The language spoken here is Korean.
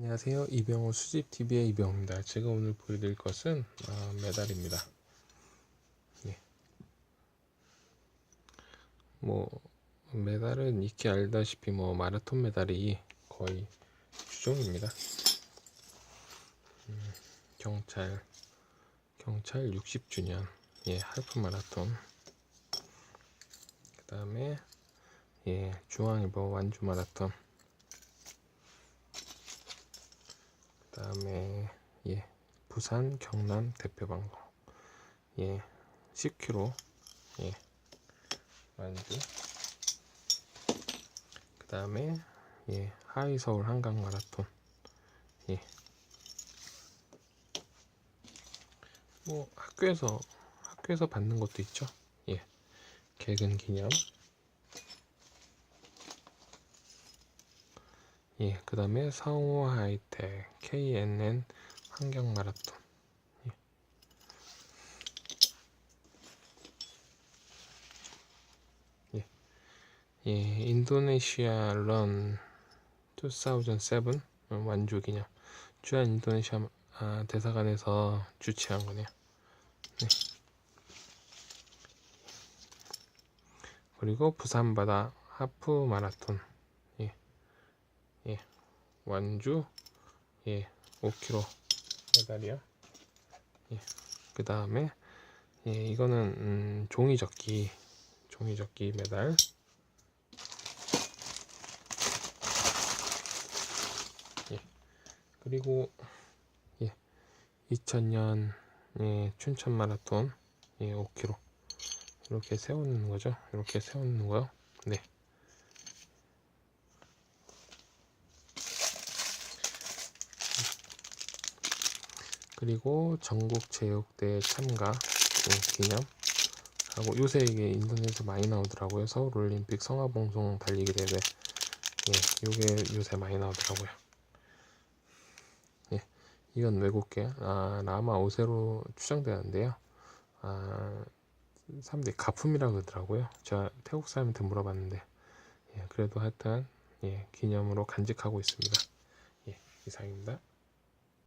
안녕하세요. 이병호 수집TV의 이병호입니다. 제가 오늘 보여드릴 것은 아, 메달입니다. 예. 뭐 메달은 익히 알다시피 뭐 마라톤 메달이 거의 주종입니다. 음, 경찰 경찰 60주년 예 할프 마라톤 그 다음에 예 중앙일보 완주 마라톤 다음에 예 부산 경남 대표 방송. 예 10km 예 완주. 그다음에 예 하이 서울 한강 마라톤. 예. 뭐 학교에서 학교에서 받는 것도 있죠. 예. 개근 기념 예, 그 다음에 상호 하이텍, KNN 환경 마라톤. 예. 예. 예, 인도네시아 런 2007 완주 기념. 주한 인도네시아 아, 대사관에서 주최한 거네요. 네. 그리고 부산 바다 하프 마라톤. 예, 완주 예, 5kg 메달이요. 예, 그 다음에 예, 이거는 음, 종이접기 종이접기 메달. 예, 그리고 예, 2000년 예, 춘천 마라톤 예, 5kg 이렇게 세우는 거죠. 이렇게 세우는 거요. 네. 그리고 전국체육대회 참가 네, 기념. 하고 요새 이게 인터넷에 많이 나오더라고요. 서울 올림픽 성화봉송 달리기 대회. 예, 요게 요새 많이 나오더라고요. 예, 이건 외국계. 아, 라마 5세로 추정되는데요. 아, 사람들이 가품이라고 그러더라고요. 제가 태국 사람한테 물어봤는데. 예, 그래도 하여튼 예, 기념으로 간직하고 있습니다. 예, 이상입니다